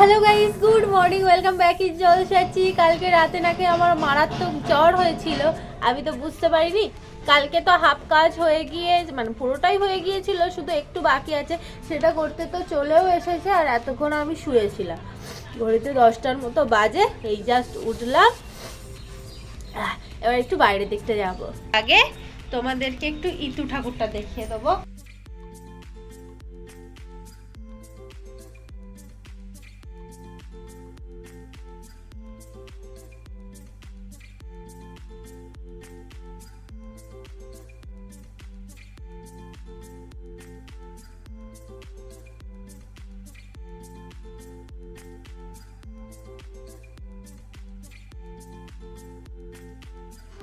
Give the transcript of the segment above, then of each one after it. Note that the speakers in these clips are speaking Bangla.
Hello guys good morning welcome back in জলসাচি কালকে রাতে নাকি আমার মারাত্মক জ্বর হয়েছিল, আমি তো বুঝতে পারিনি। কালকে তো হাফ কাজ হয়ে গিয়ে মানে পুরোটাই হয়ে গিয়েছিল, শুধু একটু বাকি আছে, সেটা করতে তো চলেও এসেছে, আর এতক্ষণ আমি শুয়েছিলাম। ঘড়িতে দশটার মতো বাজে, এই জাস্ট উঠলাম। এবার একটু বাইরের দিকটা যাব। আগে তোমাদেরকে একটু ইতু ঠাকুরটা দেখিয়ে দেবো।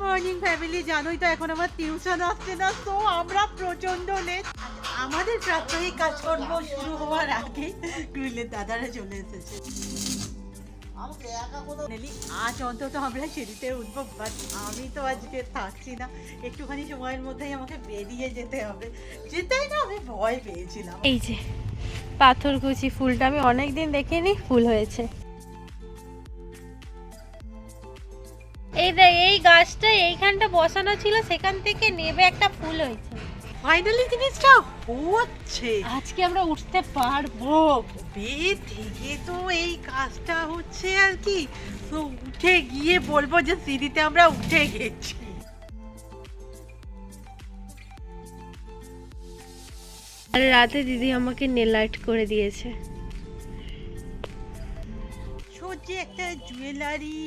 মর্নিং ফ্যামিলি জানোই তো এখন আমার টিউশন আসছে না তো আমরা প্রচণ্ড লেট আমাদের প্রাত্যহিক কাজকর্ম শুরু হওয়ার আগে গ্রিলের দাদারা চলে এসেছে। আজ অন্তত আমরা সিঁড়িতে উঠবো বাট আমি তো আজকে থাকছি না। একটুখানি সময়ের মধ্যেই আমাকে বেরিয়ে যেতে হবে। যেতেই না, আমি ভয় পেয়েছিলাম। এই যে পাথরকুচি ফুলটা আমি অনেক দিন দেখিনি, ফুল হয়েছে। এই দেখ এই গাছটা এইখানটা বসানো ছিল সেখান থেকে নেবে একটা ফুল হয়েছে। ফাইনালি জিনিসটা হচ্ছে। আজকে আমরা উঠতে পারব। বে থেকে তো এই কাজটা হচ্ছে আর কি। তো উঠে গিয়ে বলব যে সিঁড়িতে আমরা উঠে গেছি। আর রাতে দিদি আমাকে নেল আর্ট করে দিয়েছে। সত্যি একটা জুয়েলারি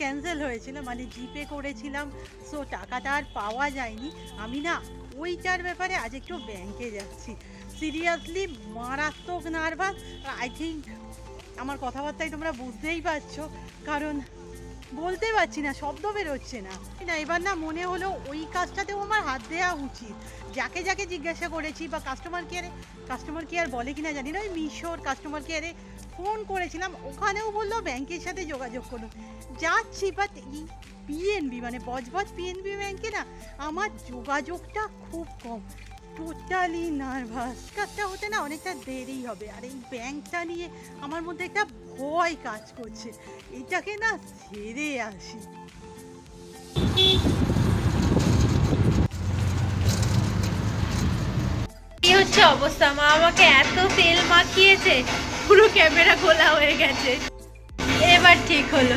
ক্যান্সেল হয়েছিল মানে জিপে করেছিলাম, সো টাকাটা আর পাওয়া যায়নি। আমি না, ওইটার ব্যাপারে আজ একটু ব্যাংকে যাচ্ছি। সিরিয়াসলি মারাত্মক নার্ভাস আই থিঙ্ক আমার কথাবার্তায় তোমরা বুঝতেই পারছ, কারণ বলতে পারছি না, শব্দ বেরোচ্ছে না। না, এবার না মনে হলো ওই কাজটাতেও আমার হাত দেওয়া উচিত। যাকে যাকে জিজ্ঞাসা করেছি বা কাস্টমার কেয়ারে কাস্টমার কেয়ার বলে কি না জানি না, ওই মিশোর কাস্টমার কেয়ারে ফোন করেছিলাম, ওখানেও বলল ব্যাংকের সাথে যোগাযোগ করুন। যাচ্ছি বাট পিএনবি মানে বজবজ পিএনবি ব্যাংকে না, আমার যোগাযোগটা খুব কম। টোটালি নার্ভাস কাজটা হতে না অনেকটা দেরি হবে। আর এই ব্যাংকটা নিয়ে আমার মধ্যে একটা ভয় কাজ করছে। এটাকে না ছেড়ে আসি। কি হচ্ছে অবস্থা মা আমাকে এত তেল মাখিয়েছে পুরো ক্যামেরা খোলা হয়ে গেছে। এবার ঠিক হলো।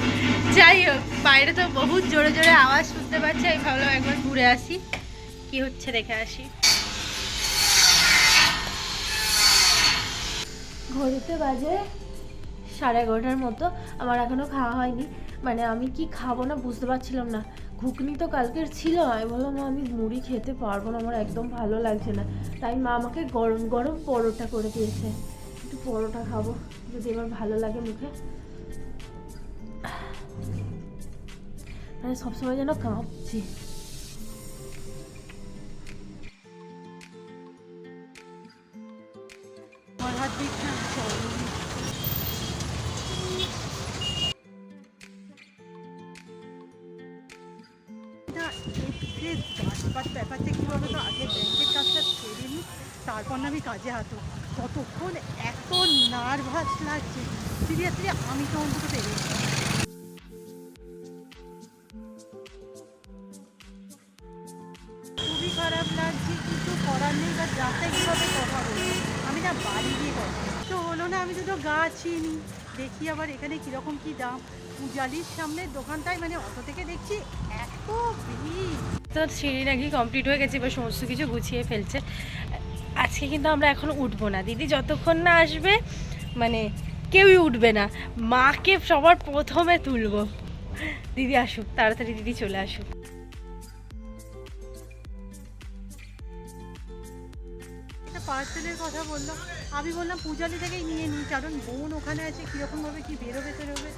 যাই হোক বাইরে তো বহুত জোরে জোরে আওয়াজ শুনতে পাচ্ছি আমি ভাবলাম একবার ঘুরে আসি। কি হচ্ছে দেখে আসি। ঘড়িতে বাজে সাড়ে এগারোটার মতো আমার এখনও খাওয়া হয়নি। মানে আমি কি খাব না বুঝতে পারছিলাম না। ঘুগনি তো কালকের ছিল, আমি বললাম আমি মুড়ি খেতে পারব না, আমার একদম ভালো লাগছে না। তাই মা আমাকে গরম গরম পরোটা করে দিয়েছে। একটু পরোটা খাব, যদি আমার ভালো লাগে মুখে। মানে সবসময় যেন কাঁপছি। গাছপাত ব্যাপারটা কী বলো তো আগে ব্যাংকের কাজটা ছেড়ে নিই, তারপর না আমি কাজে হাঁটো ততক্ষণ এত নার্ভাস লাগছে সিরিয়াসলি আমি তো অন্তত পেরে খুবই খারাপ লাগছে কিছু করার নেই বা যাতে কীভাবে কথা বলব আমি না বাড়ি গিয়ে কথা তো হলো না, আমি দুটো গাছই নি দেখি আবার এখানে কীরকম কী দাম। পূজালির সামনের দোকানটায় মানে অটো থেকে দেখছি এত ভিড়। তো সিঁড়ি নাকি কমপ্লিট হয়ে গেছে, এবার সমস্ত কিছু গুছিয়ে ফেলছে। আজকে কিন্তু আমরা এখন উঠবো না। দিদি যতক্ষণ না আসবে মানে কেউই উঠবে না। মাকে সবার প্রথমে তুলবো। দিদি আসুক, তাড়াতাড়ি দিদি চলে আসুক। পার্সেলের কথা বলল আমি বললাম পূজালি থেকেই নিয়ে নিই, কারণ বোন ওখানে আছে, কীরকমভাবে কি বেরোবে বেরোবে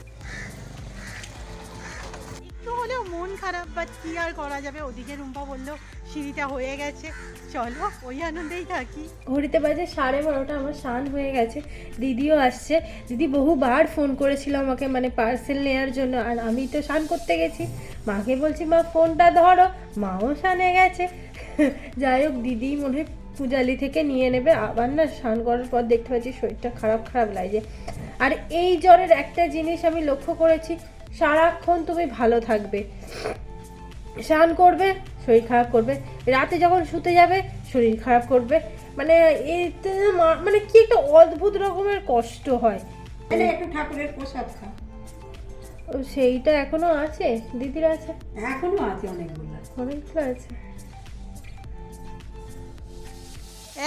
হলেও মন খারাপ বাট কি আর করা যাবে? ওদিকে রুম্পা বলল, সিঁড়িটা হয়ে গেছে। চলো, ওই আনন্দেই থাকি। ঘড়িতে বাজে সাড়ে বারোটা, আমার স্নান হয়ে গেছে। দিদিও আসছে। দিদি বহুবার ফোন করেছিল আমাকে মানে পার্সেল নেওয়ার জন্য, আর আমি তো স্নান করতে গেছি। মাকে বলছি, মা ফোনটা ধরো। মাও স্নানে গেছে। যাই হোক, দিদি মনে হয় পূজালি থেকে নিয়ে নেবে। আবার না স্নান করার পর দেখতে পাচ্ছি শরীরটা খারাপ খারাপ লাগে আর এই জ্বরের একটা জিনিস আমি লক্ষ্য করেছি সারাক্ষণ তুমি ভালো থাকবে। স্নান করবে শরীর খারাপ করবে। রাতে যখন শুতে যাবে শরীর খারাপ করবে। মানে এতে মানে কি একটা অদ্ভুত রকমের কষ্ট হয়। একটু ঠাকুরের প্রসাদ খা। ও, সেইটা এখনও আছে? দিদির আছে? এখনও আছে অনেকগুলো। অনেকগুলো আছে।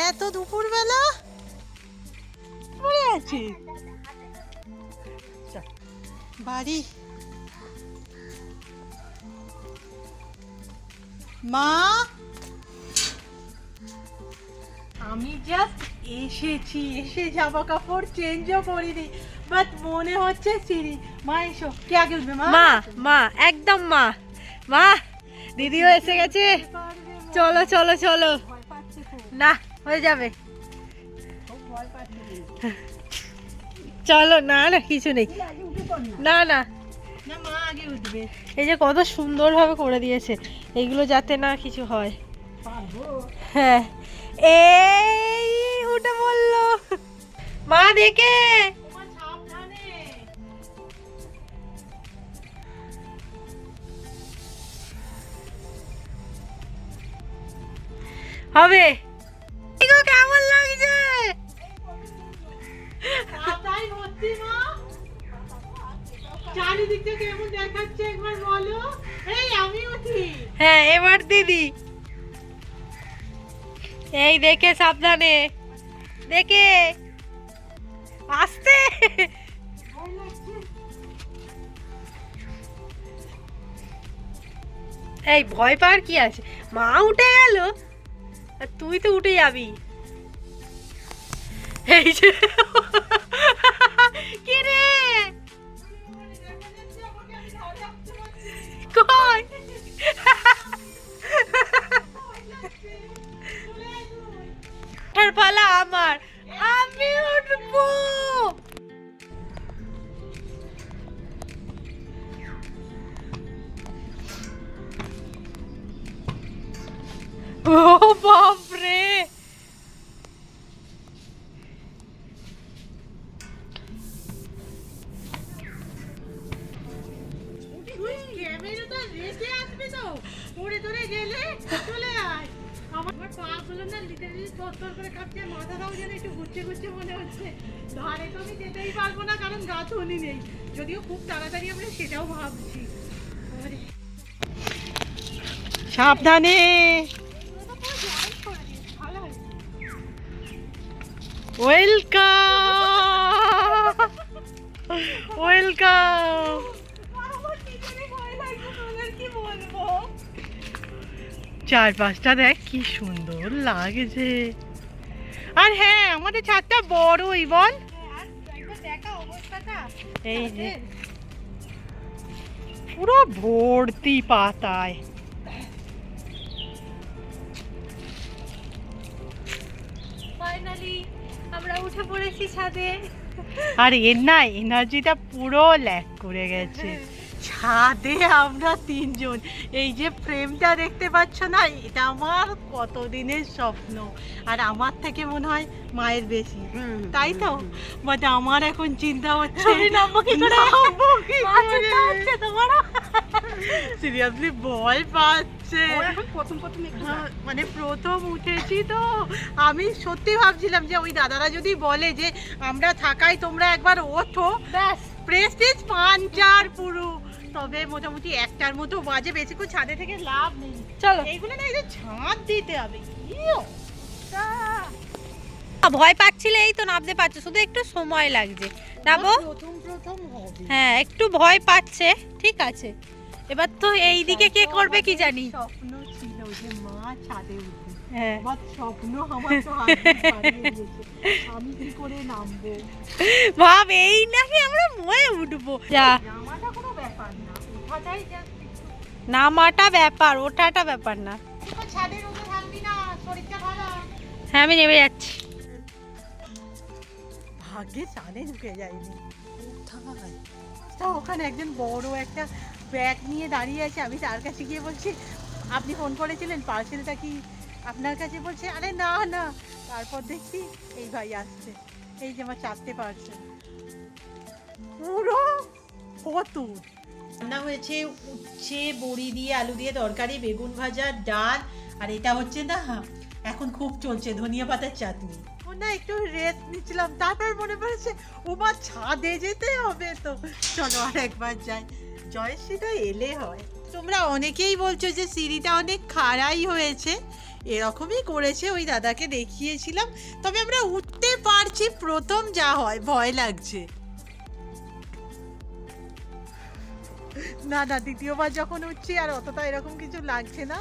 এত দুপুরবেলা? পড়ে আছে বাড়ি মা? আমি জাস্ট এসেছি এসে জামা কাপড় চেঞ্জও করিনি বাট মনে হচ্ছে সিঁড়ি। মা এসো। কে আগে উঠবে মা? মা মা একদম মা। মা দিদিও এসে গেছে। চলো চলো চলো। না হয়ে যাবে। চলো না না কিছু নেই। না না না। না মা আগে উঠবে। এই যে কত সুন্দরভাবে করে দিয়েছে। এগুলো যাতে না কিছু হয়। হ্যাঁ। এই উঠে বলল। মা দেখে। হবে। কেমন লাগছে? হ্যাঁ এবার দিদি। এই দেখে সাবধানে। দেখে। আসতে। এই, ভয় পাওয়ার কি আছে? মা উঠে গেল। আর তুই তো উঠে যাবি। এই যে। কি রে? কই? পালা আমার। পারব না নেই। যদিও খুব তাড়াতাড়ি আমরা সেটাও ভাবছি। সাবধানে। চারপাশটা দেখ কি সুন্দর লাগছে। আর হ্যাঁ আমাদের ছাদটা বড়ই, বল। এই যে। পুরো ভর্তি পাতায়। ফাইনালি আমরা উঠে পড়েছি ছাদে। আর এর না এনার্জিটা পুরো ল্যাক করে গেছে। ছাদে আমরা তিনজন। এই যে ফ্রেমটা দেখতে পাচ্ছ না এটা আমার কতদিনের স্বপ্ন। আর আমার থেকে মনে হয় মায়ের বেশি। তাই তো? বাট আমার এখন চিন্তা হচ্ছে সিরিয়াসলি ভয় পাচ্ছে। হ্যাঁ, মানে প্রথম উঠেছি তো। আমি সত্যি ভাবছিলাম যে ওই দাদারা যদি বলে যে আমরা থাকাই তোমরা একবার ওঠো। ব্যাস। প্রেস্টিজ পাঞ্চার পুরো তবে মোটামুটি একটার মতো বাজে বেশিক্ষণ ছাদে থেকে লাভ নেই। চলো। এইগুলো না এই যে ছাদ দিতে হবে। ভয় পাচ্ছিলে এই তো নামতে পারছ শুধু একটু সময় লাগছে। নামো প্রথম প্রথম হ্যাঁ একটু ভয় পাচ্ছে ঠিক আছে। এবার তো এই দিকে কে করবে কি জানি। স্বপ্ন ছিল যে মা ছাদে উঠবে। হ্যাঁ। স্বপ্ন আমার তো আমি কি করে নামবো? ভাব এই নাকি আমরা ময়ে উঠবো? যা। নামাটা কোনো নামাটা ব্যাপার, ওঠাটা ব্যাপার না। হ্যাঁ আমি নেমে যাচ্ছি। ভাগ্যে চালে ঢুকে যায়নি। তা ওখানে একজন বড় একটা ব্যাগ নিয়ে দাঁড়িয়ে আছে। আমি তার কাছে গিয়ে বলছি, আপনি ফোন করেছিলেন? পার্সেলটা কি আপনার কাছে? বলছে, আরে না না। তারপর দেখছি, এই ভাই আসছে। এই যে আমার চারটে পার্সেল পুরো কতুর। রান্না হয়েছে উচ্ছে, বড়ি দিয়ে আলু দিয়ে তরকারি, বেগুন ভাজা, ডাল, আর এটা হচ্ছে না, এখন খুব চলছে ধনিয়া পাতার চাটনি। না, একটু রেস্ট নিচ্ছিলাম, তারপর মনে পড়েছে ও মা ছাদে যেতে হবে তো। চলো আর একবার যাই। জয়শ্রীটা এলে হয়। তোমরা অনেকেই বলছো যে সিঁড়িটা অনেক খাড়াই হয়েছে। এরকমই করেছে, ওই দাদাকে দেখিয়েছিলাম। তবে আমরা উঠতে পারছি, প্রথম যা হয়, ভয় লাগছে। না না দ্বিতীয়বার যখন উঠছি আর অতটা এরকম কিছু লাগছে না।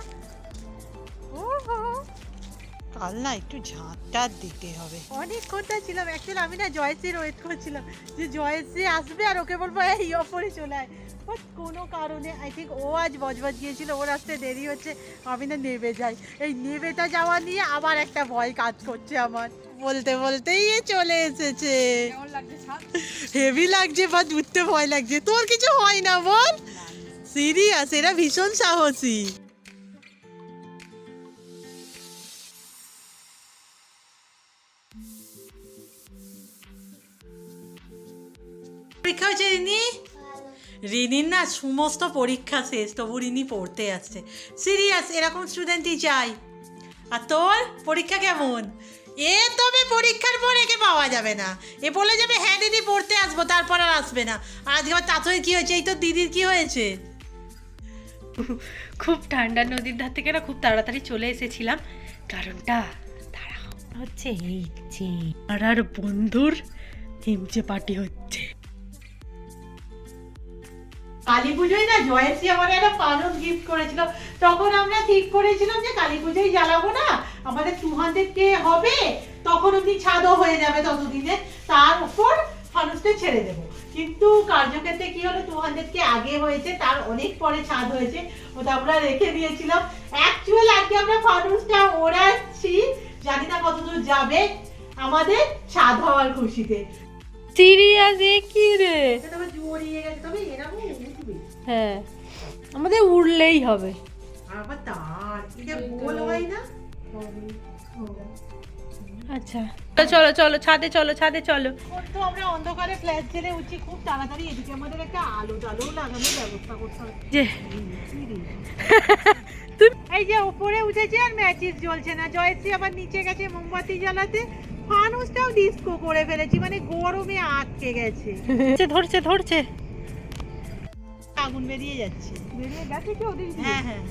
ও কাল না একটু ঝাঁটটা দিতে হবে। অনেকক্ষণটা ছিলাম অ্যাকচুয়ালি আমি না জয়শ্রীর ওয়েট করছিলাম যে জয়শ্রী আসবে আর ওকে বলব এই অপরে চলে আয়। বাট কোনো কারণে আই থিঙ্ক ও আজ বজবজ গিয়েছিল ওর আসতে দেরি হচ্ছে আমি না নেবে যাই। এই নেবেটা যাওয়া নিয়ে আবার একটা ভয় কাজ করছে আমার। বলতে বলতেই চলে এসেছে। হেভি লাগছে বা উঠতে ভয় লাগছে। তোর কিছু হয় না বল। সিরিয়াস এরা ভীষণ সাহসী। পরীক্ষা হয়েছে রিনি? রিনির না সমস্ত পরীক্ষা শেষ তবু রিনি পড়তে আসছে। সিরিয়াস এরকম স্টুডেন্টই চাই। আর তোর পরীক্ষা কেমন? এ তবে পরীক্ষার পর একে পাওয়া যাবে না। এ বলে যাবে হ্যাঁ দিদি পড়তে আসব তারপর আর আসবে না। আর আজকে আমার তাঁতই কি হয়েছে? এই তো দিদির কি হয়েছে? খুব ঠান্ডা নদীর ধার থেকে না খুব তাড়াতাড়ি চলে এসেছিলাম। কারণটা তারা হচ্ছে এই যে আর বন্ধুর হিমচে পার্টি হচ্ছে। কালী পুজোয় না জয়েশ্রী আমার একটা পানক গিফট করেছিল। তখন আমরা ঠিক করেছিলাম যে কালী পুজোয় জ্বালাবো না? আমাদের টু হান্ড্রেড কে হবে তখন অব্দি ছাদও হয়ে যাবে ততদিনে। তার উপর ফানুসটা ছেড়ে দেবো। কিন্তু কার্যক্ষেত্রে কি হলো? টু হান্ড্রেড কে আগে হয়েছে তার অনেক পরে ছাদ হয়েছে ওটা আমরা রেখে দিয়েছিলাম। অ্যাকচুয়াল আজকে আমরা ফানুসটা ওড়াচ্ছি। জানি না কতদূর যাবে আমাদের ছাদ হওয়ার খুশিতে। সিরিয়াস এ কি রে? হ্যাঁ আমাদের উড়লেই হবে। আবার তার এটা গোল হয় না? আচ্ছা। তো চলো চলো ছাদে চলো ছাদে চলো। তো আমরা অন্ধকারে ফ্ল্যাশ জেলে উঠছি খুব তাড়াতাড়ি এদিকে আমাদের একটা আলো টালো লাগানোর ব্যবস্থা করতে হবে। এই যে উপরে উঠেছে আর ম্যাচিস জ্বলছে না জয়শ্রী আবার নিচে গেছে মোমবাতি জ্বালাতে। ফানুসটাও ডিস্কো করে ফেলেছি মানে গরমে আটকে গেছে। ধরছে ধরছে ধরছে। আগুন বেরিয়ে যাচ্ছে। বেরিয়ে গেছে কি ওদিন হ্যাঁ হ্যাঁ।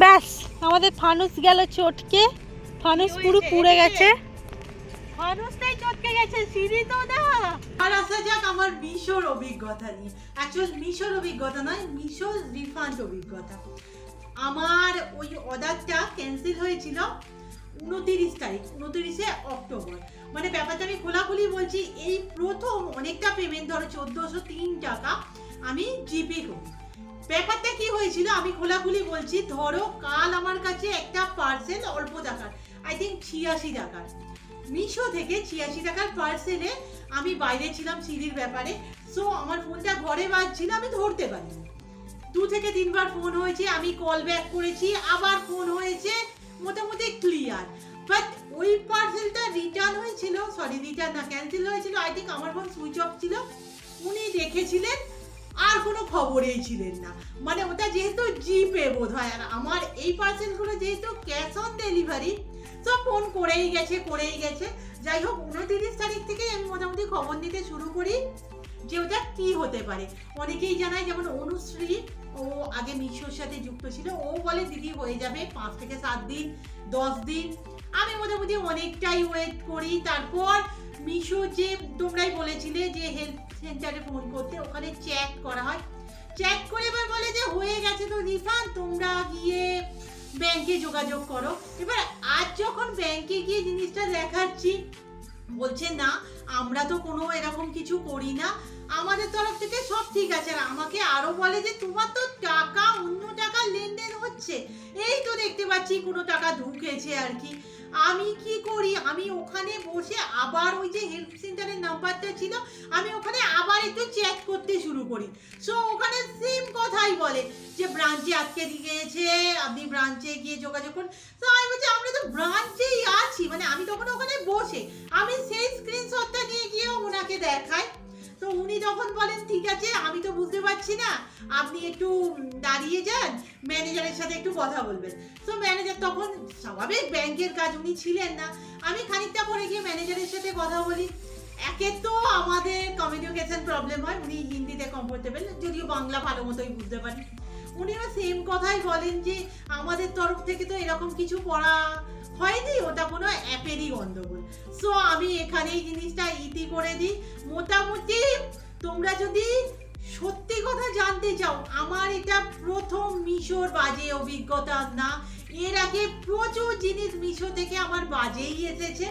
ব্যাস আমাদের ফানুস গেল চটকে। ফানুস পুরো পুড়ে গেছে। ফানুসটাই চটকে গেছে সিঁড়ি তো না। আর আসা যাক আমার মিশোর অভিজ্ঞতা নিয়ে। অ্যাকচুয়াল মিশোর অভিজ্ঞতা নয় মিশোর রিফান্ড অভিজ্ঞতা। আমার ওই অর্ডারটা ক্যান্সেল হয়েছিল উনতিরিশ তারিখ উনতিরিশে অক্টোবর। মানে ব্যাপারটা আমি খোলাখুলি বলছি এই প্রথম অনেকটা পেমেন্ট ধরো চোদ্দোশো তিন টাকা আমি জিপে করি। ব্যাপারটা কি হয়েছিল? আমি খোলাখুলি বলছি, ধরো কাল আমার কাছে একটা পার্সেল অল্প টাকার আই থিঙ্ক ছিয়াশি টাকার। মিশো থেকে ছিয়াশি টাকার পার্সেলে আমি বাইরে ছিলাম সিঁড়ির ব্যাপারে। সো আমার ফোনটা ঘরে বাজছিল, আমি ধরতে পারিনি। দু থেকে তিনবার ফোন হয়েছে, আমি কল ব্যাক করেছি, আবার ফোন হয়েছে, মোটামুটি ক্লিয়ার বাট ওই পার্সেলটা রিটার্ন হয়েছিল সরি রিটার্ন না ক্যান্সেল হয়েছিল আই থিঙ্ক আমার ফোন সুইচ অফ ছিল। উনি দেখেছিলেন আর কোনো খবরেই ছিলেন না। মানে ওটা যেহেতু জিপে বোধ হয় আর আমার এই পার্সেলগুলো যেহেতু ক্যাশ অন ডেলিভারি সব ফোন করেই গেছে করেই গেছে। যাই হোক, উনতিরিশ তারিখ থেকেই আমি মোটামুটি খবর নিতে শুরু করি যে ওটা কি হতে পারে। অনেকেই জানায় যেমন অনুশ্রী, ও আগে মিশোর সাথে যুক্ত ছিল, ও বলে, দিদি, হয়ে যাবে পাঁচ থেকে সাত দিন, দশ দিন। আমি মোটামুটি অনেকটাই ওয়েট করি। তারপর মিশো যে তোমরাই বলেছিলে যে হেলথ সেন্টারে ফোন করতে, ওখানে চেক করা হয়। চেক করে এবার বলে যে হয়ে গেছে তো রিফান্ড তোমরা গিয়ে ব্যাংকে যোগাযোগ করো। এবার আজ যখন ব্যাংকে গিয়ে জিনিসটা দেখাচ্ছি, বলছে না, আমরা তো কোনো এরকম কিছু করি না। আমাদের তরফ থেকে সব ঠিক আছে। আর আমাকে আরও বলে যে তোমার তো টাকা, অন্য টাকা লেনদেন হচ্ছে। এই তো দেখতে পাচ্ছি, কোনো টাকা ঢুকেছে আর কি। আমি কি করি? আমি ওখানে বসে আবার ওই যে হেলথ সেন্টারের নাম্বারটা ছিল, আমি ওখানে আবার একটু চেক করতে শুরু করি। সো ওখানে সেম কথাই বলে যে ব্রাঞ্চে আজকে গিয়েছে আপনি ব্রাঞ্চে গিয়ে যোগাযোগ করুন। তো আমি বলছি, আমরা তো ব্রাঞ্চেই আছি মানে আমি তখন ওখানে বসে, আমি সেই স্ক্রিনশটটা ঠিক আছে? আমি তো বুঝতে পারছি না। আপনি একটু দাঁড়িয়ে যান ম্যানেজারের সাথে একটু কথা বলবেন। তো ম্যানেজার তখন স্বাভাবিক ব্যাংকের কাজ উনি ছিলেন না। আমি খানিকটা পরে গিয়ে ম্যানেজারের সাথে কথা বলি। একে তো আমাদের কমিউনিকেশন প্রবলেম হয়, উনি হিন্দিতে কমফোর্টেবল যদিও বাংলা ভালো মতোই বুঝতে পারেন উনিও সেম কথাই বলেন যে, আমাদের তরফ থেকে তো এরকম কিছু পড়া হয়নি, ওটা কোনো অ্যাপেরই গন্ডগোল। সো আমি এখানেই জিনিসটা ইতি করে দিই। মোটামুটি তোমরা যদি সত্যি কথা জানতে চাও, আমার এটা প্রথম মিশোর বাজে অভিজ্ঞতা। না, এর আগে প্রচুর জিনিস মিশো থেকে আমার বাজেই এসেছে,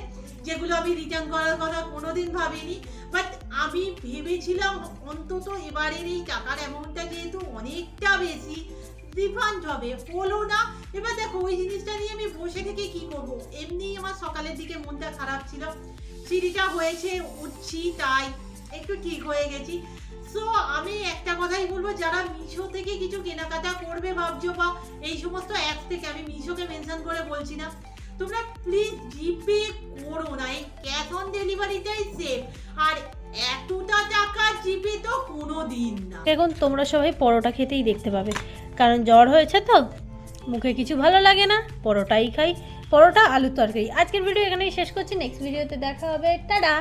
যেগুলো আমি রিটার্ন করার কথা কোনোদিন ভাবিনি। বাট আমি ভেবেছিলাম অন্তত এবারের এই টাকার অ্যামাউন্টটা যেহেতু অনেকটা বেশি রিফান্ড হবে, হলো না। এবার দেখো, ওই জিনিসটা নিয়ে আমি বসে থেকে কি করব? এমনি আমার সকালের দিকে মনটা খারাপ ছিল। সিঁড়িটা হয়েছে উঠছি, তাই একটু ঠিক হয়ে গেছি। সো আমি একটা কথাই বলব, যারা মিশো থেকে কিছু কেনাকাটা করবে ভাবছ বা এই সমস্ত অ্যাপ থেকে, আমি মিশোকে মেনশন করে বলছি না, তোমরা প্লিজ জিপে করো না, এই ক্যাশ অন ডেলিভারিটাই সেফ আর এতটা টাকা জিপে তো কোনো দিন না। এখন তোমরা সবাই পরোটা খেতেই দেখতে পাবে। কারণ জ্বর হয়েছে তো, মুখে কিছু ভালো লাগে না, পরোটাই খাই, পরোটা, আলুর তরকারি। আজকের ভিডিও এখানেই শেষ করছি নেক্সট ভিডিওতে দেখা হবে। টাটা!